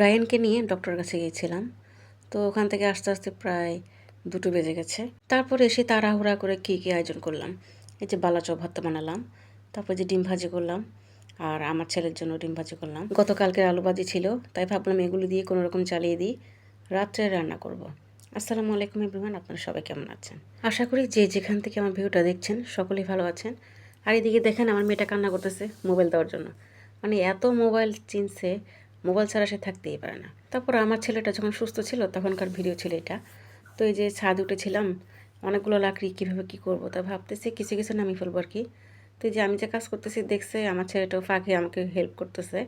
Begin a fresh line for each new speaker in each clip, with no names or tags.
রায়ানকে নিয়ে ডক্টরের কাছে গিয়েছিলাম। তো ওখান থেকে আস্তে আস্তে প্রায় দুটো বেজে গেছে। তারপর এসে তাড়াহুড়া করে কী কী আয়োজন করলাম? এই যে বালা চপ ভাত বানালাম, তারপর যে ডিম ভাজি করলাম, আর আমার ছেলের জন্য ডিম ভাজি করলাম। গতকালকের আলু ভাজি ছিল, তাই ভাবলাম এগুলো দিয়ে কোনো রকম চালিয়ে দিই, রাত্রে রান্না করব। আসসালামু আলাইকুম এভরিওয়ান আপনারা সবাই কেমন আছেন? আশা করি যে যেখান থেকে আমার ভিডিওটা দেখছেন, সকলেই ভালো আছেন। আর এদিকে দেখেন আমার মেয়েটা কান্না করতেছে মোবাইল দেওয়ার জন্য। মানে এত মোবাইল চিনছে মোবাইল ছাড়া সে থাকতেই পারে না। তারপর আমার ছেলেটা যখন সুস্থ ছিল, তখনকার ভিডিও ছিল এটা। তো এই যে ছাদ উঠেছিলাম, অনেকগুলো লাকড়ি, কীভাবে কী করব তা ভাবতেছি, কিছু কিছু নামিয়ে ফেলব আর কি। তো যে আমি যে কাজ করতেছি, দেখছে আমার ছেলেটাও ফাঁকে আমাকে হেল্প করতেছে।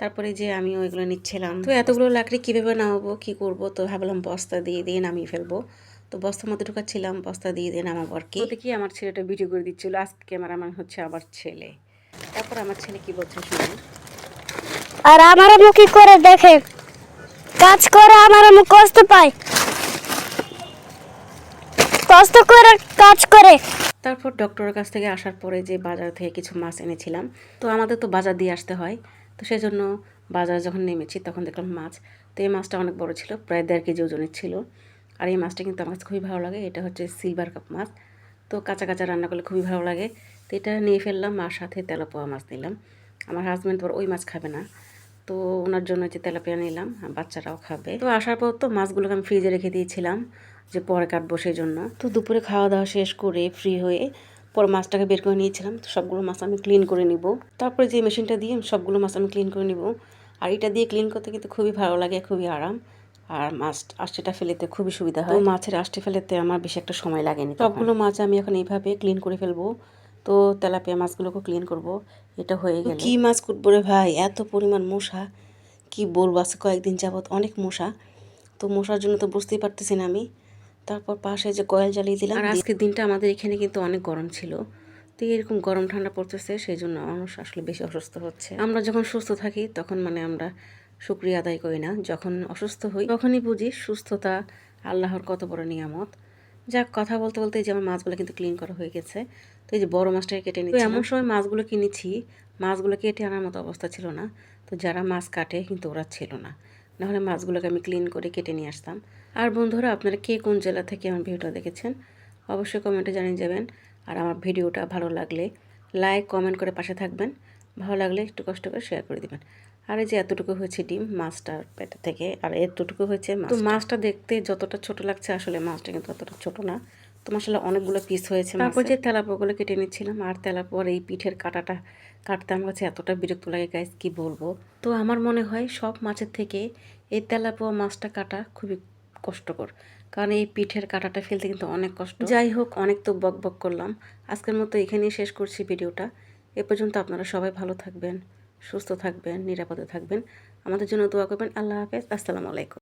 তারপরে যে আমি ওইগুলো নিচ্ছিলাম। তো এতগুলো লাকড়ি কীভাবে নামাবো, কী করব, তো ভাবলাম বস্তা দিয়ে দিয়ে নামিয়ে ফেলব। তো বস্তার মধ্যে ঢুকাচ্ছিলাম, বস্তা দিয়ে দিয়ে নামাবো আর কি। দেখি আমার ছেলেটা ভিডিও করে দিচ্ছিল আজকে ক্যামেরাম্যান হচ্ছে আমার ছেলে। তারপর আমার ছেলে কি বলছে শুনুন।
আর আমার কি করে দেখে? কাজ করে আমার আম্মু কষ্ট পায়। কষ্ট করে কাজ করে।
তারপর ডক্টরের কাছ থেকে আসার পরে যে বাজার থেকে কিছু মাছ এনেছিলাম, তো আমাদের তো বাজার দিয়ে আসতে হয়। তো সেই জন্য বাজার যখন নেমেছি তখন দেখলাম মাছ। তো এই মাছটা অনেক বড় ছিল, প্রায় দেড় কেজি ওজনের ছিল। আর এই মাছটা কিন্তু আমার খুবই ভালো লাগে, এটা হচ্ছে সিলভার কাপ মাছ। তো কাঁচা কাঁচা রান্না করলে খুবই ভালো লাগে। তো এটা নিয়ে ফেললাম আর সাথে তেলাপোয়া মাছ নিলাম। আমার হাজব্যান্ড তো ওই মাছ খাবে না। তো ওনার জন্য যে তেলাপিয়া নিলাম আর বাচ্চারাও খাবে। তো আসার পর তো মাছগুলোকে আমি ফ্রিজে রেখে দিয়েছিলাম যে পরে কাটবো সেই জন্য তো দুপুরে খাওয়া দাওয়া শেষ করে ফ্রি হয়ে পরে মাছটাকে বের করে নিয়েছিলাম। তো সবগুলো মাছ আমি ক্লিন করে নিব। তারপরে যে মেশিনটা দিয়ে সবগুলো মাছ আমি ক্লিন করে নিব। আর এটা দিয়ে ক্লিন করতে কিন্তু খুবই ভালো লাগে খুবই আরাম। আর মাছ আষ্টিটা ফেলেতে খুবই সুবিধা হয়। মাছের আষ্টি ফেলেতে আমার বেশি একটা সময় লাগেনি। সবগুলো মাছ আমি এখন এইভাবে ক্লিন করে ফেলব। তো তেলাপিয়া মাছগুলোকে ক্লিন করব। এটা হয়ে গেল। কি মাছ কুটবো রে ভাই? এত পরিমাণ মশা। কি বলব? আজকে কয়েকদিন যাবত অনেক মশা। তো মশার জন্য তো বুঝতেই পারতেছি না আমি। তারপর পাশে যে কয়েল জ্বালিয়ে দিলাম আর আজকের দিনটা আমাদের এখানে কিন্তু অনেক গরম ছিল। তো এরকম গরম ঠান্ডা পড়তেছে সেই জন্য মানুষ আসলে বেশি অসুস্থ হচ্ছে। আমরা যখন সুস্থ থাকি তখন মানে আমরা শুক্রিয়া আদায় করি না। যখন অসুস্থ হই তখনই বুঝি সুস্থতা আল্লাহর কত বড় নিয়ামত। যাক কথা বলতে বলতে এই যে আমার মাছগুলো কিন্তু ক্লিন করা হয়ে গেছে। তো এই যে বড় মাছটাকে কেটে নিচ্ছি। এমন সময় মাছগুলো কিনেছি মাছগুলো কেটে আনার মতো অবস্থা ছিল না। তো যারা মাছ কাটে কিন্তু ওরা ছিল না। নাহলে মাছগুলোকে আমি ক্লিন করে কেটে নিয়ে আসতাম। আর বন্ধুরা আপনারা কে কোন জেলা থেকে আমার ভিডিওটা দেখেছেন অবশ্যই কমেন্টে জানিয়ে যাবেন। আর আমার ভিডিওটা ভালো লাগলে লাইক কমেন্ট করে পাশে থাকবেন। ভালো লাগলে একটু কষ্ট করে শেয়ার করে দিবেন। আর এই যে এতটুকু হয়েছে ডিম মাছটার পেটে থেকে আর এতটুকু হয়েছে মাছ তো মাছটা। দেখতে যতটা ছোট লাগছে আসলে মাছটা কিন্তু অতটা ছোট না। তো আসলে অনেকগুলো পিস হয়েছে তারপর যে তেলাপোগুলো কেটে নিচ্ছিলাম আর তেলাপোর এই পিঠের কাটাটা কাটতে আমার কাছে এতটা বিরক্ত লাগে গাইজ কি বলব? তো আমার মনে হয় সব মাছের থেকে এই তেলাপোয়া মাছটা কাটা খুবই কষ্টকর। কারণ এই পিঠের কাটাটা ফেলতে কিন্তু অনেক কষ্ট। যাই হোক অনেক তো বক বক করলাম। আজকের মতো এখানেই শেষ করছি ভিডিওটা। এ পর্যন্ত আপনারা সবাই ভালো থাকবেন। সুস্থ থাকবেন নিরাপদে থাকবেন। আমাদের জন্য দোয়া করবেন। আল্লাহ হাফেজ। আসসালামু আলাইকুম।